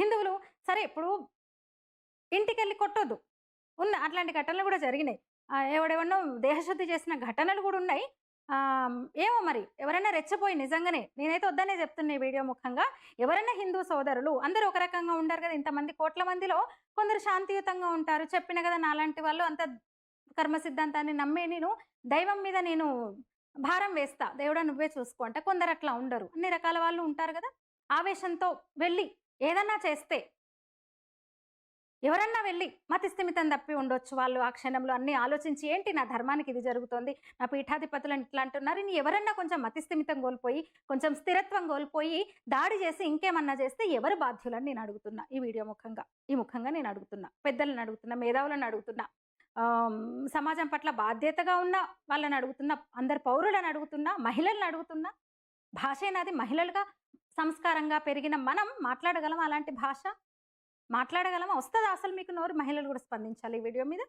హిందువులు సరే ఇప్పుడు ఇంటికెళ్ళి కొట్టొద్దు. ఉన్న అట్లాంటి ఘటనలు కూడా జరిగినాయి. ఆ, దేహశుద్ధి చేసిన ఘటనలు కూడా ఉన్నాయి. ఏమో మరి ఎవరైనా రెచ్చిపోయి నిజంగానే నేనైతే వద్దనే చెప్తున్నా ఈ వీడియో ముఖంగా ఎవరైనా హిందూ సోదరులు అందరూ ఒక రకంగా ఉండరు కదా ఇంతమంది కోట్ల మందిలో కొందరు శాంతియుతంగా ఉంటారు. చెప్పిన కదా నాలాంటి వాళ్ళు అంత కర్మ సిద్ధాంతాన్ని నమ్మే నేను దైవం మీద నేను భారం వేస్తా. దేవుడా నువ్వే చూసుకో అంటే. కొందరు అట్లా ఉండరు. అన్ని రకాల వాళ్ళు ఉంటారు కదా ఆవేశంతో వెళ్ళి ఏదన్నా చేస్తే ఎవరన్నా వెళ్ళి మతి స్థిమితం తప్పి ఉండొచ్చు వాళ్ళు ఆ క్షణంలో అన్ని ఆలోచించి ఏంటి నా ధర్మానికి ఇది జరుగుతుంది? నా పీఠాధిపతులు ఇట్లా అంటున్నారు ఇని ఎవరన్నా కొంచెం మతిస్థిమితం కోల్పోయి కొంచెం స్థిరత్వం కోల్పోయి దాడి చేసి ఇంకేమన్నా చేస్తే ఎవరు బాధ్యులని నేను అడుగుతున్నా ఈ వీడియో ముఖంగా. ఈ ముఖంగా నేను అడుగుతున్నా. పెద్దలను అడుగుతున్నా మేధావులను అడుగుతున్నా సమాజం పట్ల బాధ్యతగా ఉన్న వాళ్ళని అడుగుతున్నా అందరు పౌరులను అడుగుతున్నా మహిళలను అడుగుతున్నా భాష అయినది మహిళలుగా సంస్కారంగా పెరిగిన మనం మాట్లాడగలం అలాంటి భాష? మాట్లాడగలమా? వస్తుందా అసలు మీకు నోరు? మహిళలు కూడా స్పందించాలి ఈ వీడియో మీద.